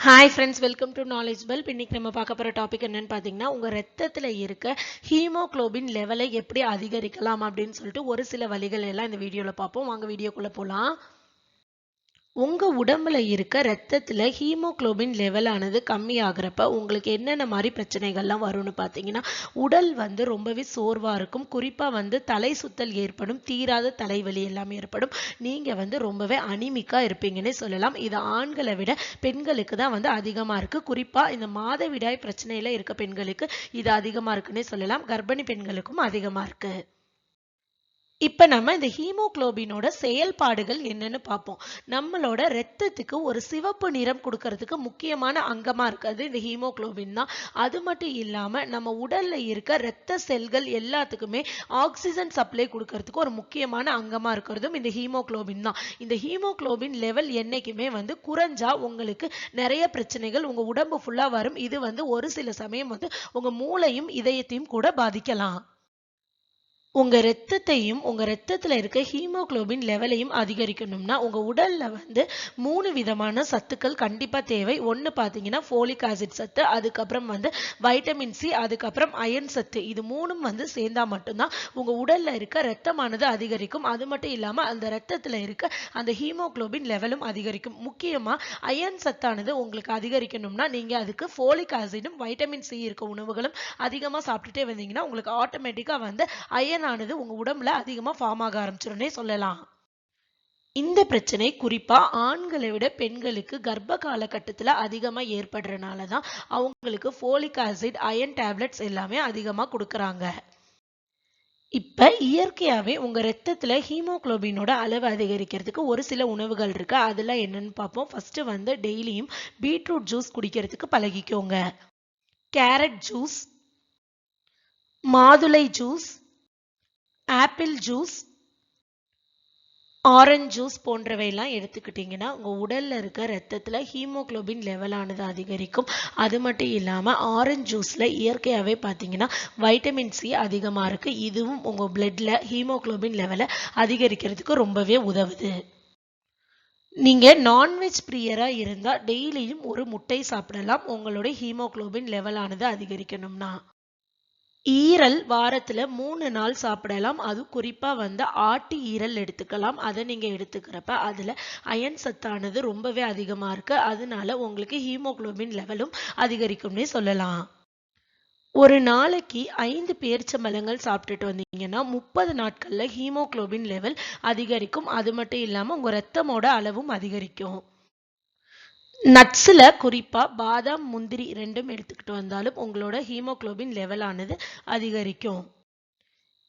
Hi friends welcome to knowledge bell இன்றைக்கி நம்ம பார்க்க போகிற டாபிக் என்னன்னு பார்த்தீங்கன்னா உங்கள் ரத்தத்தில் இருக்க ஹீமோக்ளோபின் லெவலை எப்படி அதிகரிக்கலாம் அப்படின்னு சொல்லிட்டு ஒரு சில வழிகள் எல்லாம் இந்த வீடியோவில் பார்ப்போம். வாங்க வீடியோக்குள்ளே போகலாம் உங்கள் உடம்புல இருக்க ரத்தத்தில் ஹீமோக்ளோபின் லெவலானது கம்மியாகிறப்ப உங்களுக்கு என்னென்ன மாதிரி பிரச்சனைகள்லாம் வரும்னு பார்த்தீங்கன்னா உடல் வந்து ரொம்பவே சோர்வாக இருக்கும். குறிப்பாக வந்து தலை சுத்தல் ஏற்படும் தீராத தலைவலி எல்லாமே ஏற்படும். நீங்கள் வந்து ரொம்பவே அனிமிக்காக இருப்பீங்கன்னே சொல்லலாம். இது ஆண்களை விட பெண்களுக்கு தான் வந்து அதிகமாக இருக்குது குறிப்பாக இந்த மாதவிடாய் பிரச்சனையில் இருக்க பெண்களுக்கு இது அதிகமாக இருக்குன்னே சொல்லலாம். கர்ப்பிணி பெண்களுக்கும் அதிகமாக இருக்குது இப்போ நம்ம இந்த ஹீமோக்ளோபினோட செயல்பாடுகள் என்னன்னு பார்ப்போம். நம்மளோட ரத்தத்துக்கு ஒரு சிவப்பு நிறம் கொடுக்கறதுக்கு முக்கியமான அங்கமா இருக்கிறது இந்த ஹீமோக்ளோபின் தான். அது மட்டும் இல்லாம நம்ம உடல்ல இருக்க ரத்த செல்கள் எல்லாத்துக்குமே ஆக்சிஜன் சப்ளை கொடுக்கறதுக்கு ஒரு முக்கியமான அங்கமா இருக்கிறதும் இந்த ஹீமோக்ளோபின் தான். இந்த ஹீமோக்ளோபின் லெவல் என்னைக்குமே வந்து குறைஞ்சா உங்களுக்கு நிறைய பிரச்சனைகள் உங்க உடம்பு ஃபுல்லா வரும். இது வந்து ஒரு சில சமயம் வந்து உங்க மூளையும் இதயத்தையும் கூட பாதிக்கலாம். உங்க ரத்தத்தையும் உங்க ரத்தத்துல இருக்க ஹீமோகுளோபின் லெவலையும் அதிகரிக்கணும்னா உங்க உடல்ல வந்து மூணு விதமான சத்துக்கள் கண்டிப்பா தேவை. ஒன்று பார்த்தீங்கன்னா ஃபோலிக் ஆசிட் சத்து அதுக்கப்புறம் வந்து வைட்டமின் சி அதுக்கப்புறம் அயன் சத்து. இது மூணும் வந்து சேர்ந்தா மட்டும்தான் உங்க உடல்ல இருக்க ரத்தமானது அதிகரிக்கும். அது மட்டும் இல்லாம அந்த ரத்தத்துல இருக்க அந்த ஹீமோகுளோபின் லெவலும் அதிகரிக்கும். முக்கியமா அயன் சத்தானது உங்களுக்கு அதிகரிக்கணும்னா நீங்க அதுக்கு ஃபோலிக் ஆசிடும் வைட்டமின் சி இருக்க உணவுகளும் அதிகமா சாப்பிட்டுட்டே வந்தீங்கன்னா உங்களுக்கு ஆட்டோமேட்டிக்கா வந்து அயன் அயனானது உங்க உடம்புல அதிகமா ஃபார்ம் ஆக ஆரம்பிச்சிருன்னே சொல்லலாம். இந்த பிரச்சனை குறிப்பா ஆண்களை விட பெண்களுக்கு கர்ப்ப காலகட்டத்தில் அதிகமா ஏற்படுறதுனால தான் அவங்களுக்கு ஃபோலிக் ஆசிட் அயன் டேப்லெட்ஸ் எல்லாமே அதிகமா கொடுக்குறாங்க. இப்ப இயற்கையாவே உங்க ரத்தத்துல ஹீமோகுளோபினோட அளவு அதிகரிக்கிறதுக்கு ஒரு சில உணவுகள் இருக்கு. அதெல்லாம் என்னன்னு பார்ப்போம். ஃபர்ஸ்ட் வந்து டெய்லியும் பீட்ரூட் ஜூஸ் குடிக்கிறதுக்கு பழகிக்கோங்க. கேரட் ஜூஸ் மாதுளை juice apple juice orange juice போன்றவையெல்லாம் எடுத்துக்கிட்டிங்கன்னா உங்கள் உடலில் இருக்க ரத்தத்தில் ஹீமோக்ளோபின் லெவலானது அதிகரிக்கும். அது மட்டும் இல்லாமல் ஆரஞ்சு ஜூஸில் இயற்கையாகவே பார்த்தீங்கன்னா வைட்டமின் சி அதிகமாக இருக்குது இதுவும் உங்கள் பிளட்டில் ஹீமோக்ளோபின் லெவலை அதிகரிக்கிறதுக்கு ரொம்பவே உதவுது. நீங்கள் நான்வெஜ் பிரியராக இருந்தால் டெய்லியும் ஒரு முட்டை சாப்பிடலாம். உங்களுடைய ஹீமோக்ளோபின் லெவலானது அதிகரிக்கணும்னா. ஈரல் வாரத்தில் மூணு நாள் சாப்பிடலாம். அது குறிப்பாக வந்து ஆட்டு ஈரல் எடுத்துக்கலாம். அதை நீங்கள் எடுத்துக்கிறப்ப அதில் அயன் சத்தானது ரொம்பவே அதிகமாக இருக்குது அதனால உங்களுக்கு ஹீமோகுளோபின் லெவலும் அதிகரிக்கும்னே சொல்லலாம். ஒரு நாளைக்கு ஐந்து பேரிச்சம்பழங்கள் சாப்பிட்டுட்டு வந்தீங்கன்னா முப்பது நாட்களில் ஹீமோகுளோபின் லெவல் அதிகரிக்கும். அது மட்டும் இல்லாமல் உங்கள் ரத்தமோட அளவும் அதிகரிக்கும். நட்ஸில் குறிப்பாக பாதாம் முந்திரி ரெண்டும் எடுத்துக்கிட்டு வந்தாலும் உங்களோட ஹீமோக்ளோபின் லெவலானது அதிகரிக்கும்.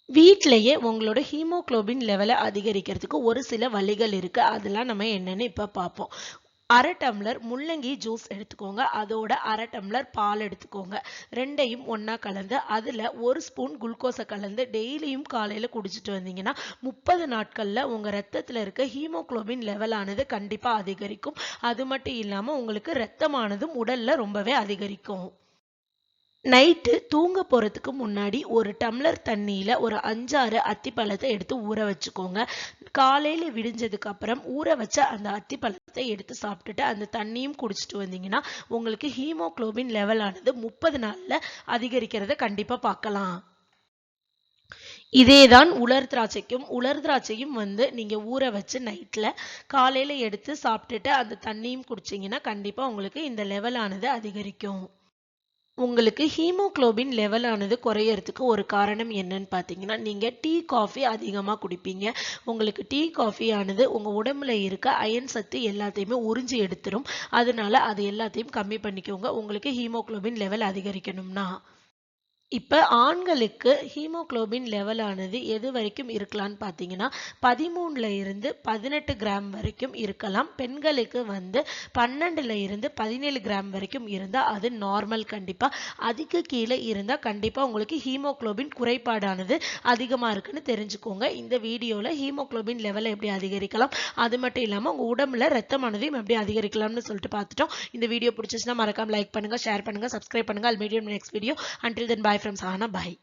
வீட்டிலையே உங்களோட ஹீமோக்ளோபின் லெவலை அதிகரிக்கிறதுக்கு ஒரு சில வழிகள் இருக்குது அதெல்லாம் நம்ம என்னென்னு இப்போ பார்ப்போம். அரை டம்ளர் முள்ளங்கி ஜூஸ் எடுத்துக்கோங்க. அதோட அரை டம்ளர் பால் எடுத்துக்கோங்க. ரெண்டையும் ஒன்றா கலந்து அதில் ஒரு ஸ்பூன் குளுக்கோஸை கலந்து டெய்லியும் காலையில் குடிச்சிட்டு வந்தீங்கன்னா முப்பது நாட்களில் உங்கள் ரத்தத்தில் இருக்க ஹீமோக்ளோபின் லெவலானது கண்டிப்பாக அதிகரிக்கும். அது மட்டும் இல்லாமல் உங்களுக்கு ரத்தமானதும் உடலில் ரொம்பவே அதிகரிக்கும். நைட்டு தூங்க போகிறதுக்கு முன்னாடி ஒரு டம்ளர் தண்ணியில் ஒரு அஞ்சாறு அத்திப்பழத்தை எடுத்து ஊற வச்சுக்கோங்க. காலையில் விடிஞ்சதுக்கு அப்புறம் ஊற வச்ச அந்த அத்திப்பழத்தை எடுத்து சாப்பிட்டுட்டு அந்த தண்ணியும் குடிச்சிட்டு வந்தீங்கன்னா உங்களுக்கு ஹீமோக்ளோபின் லெவலானது முப்பது நாளில் அதிகரிக்கிறத கண்டிப்பாக பார்க்கலாம். இதேதான் உலர் திராட்சைக்கும் உலர் திராட்சையும் வந்து நீங்க ஊற வச்சு நைட்ல காலையில எடுத்து சாப்பிட்டுட்டு அந்த தண்ணியும் குடிச்சிங்கன்னா கண்டிப்பா உங்களுக்கு இந்த லெவலானது அதிகரிக்கும். உங்களுக்கு ஹீமோக்ளோபின் லெவலானது குறையறதுக்கு ஒரு காரணம் என்னன்னு பார்த்தீங்கன்னா நீங்கள் டீ காஃபி அதிகமாக குடிப்பீங்க. உங்களுக்கு டீ காஃபி ஆனது உங்கள் உடம்புல இருக்க அயன் சத்து எல்லாத்தையுமே உறிஞ்சி எடுத்துரும். அதனால அது எல்லாத்தையும் கம்மி பண்ணிக்கோங்க. உங்களுக்கு ஹீமோக்ளோபின் லெவல் அதிகரிக்கணும்னா. இப்போ ஆண்களுக்கு ஹீமோக்ளோபின் லெவலானது எது வரைக்கும் இருக்கலாம்னு பார்த்தீங்கன்னா பதிமூணுல இருந்து பதினெட்டு கிராம் வரைக்கும் இருக்கலாம். பெண்களுக்கு வந்து பன்னெண்டுல இருந்து பதினேழு கிராம் வரைக்கும் இருந்தால் அது நார்மல் கண்டிப்பாக அதுக்கு கீழே இருந்தால் கண்டிப்பாக உங்களுக்கு ஹீமோக்ளோபின் குறைபாடானது அதிகமாக இருக்குன்னு தெரிஞ்சுக்கோங்க. இந்த வீடியோவில் ஹீமோக்ளோபின் லெவலை எப்படி அதிகரிக்கலாம் அது மட்டும் இல்லாமல் உங்கள் உடம்புல ரத்தமானதையும் எப்படி அதிகரிக்கலாம்னு சொல்லிட்டு பார்த்துட்டோம் இந்த வீடியோ பிடிச்சிச்சுன்னா மறக்காம லைக் பண்ணுங்கள் ஷேர் பண்ணுங்கள் சப்ஸ்கிரைப் பண்ணுங்க. All medium next video until then bye from Sahana. Bye.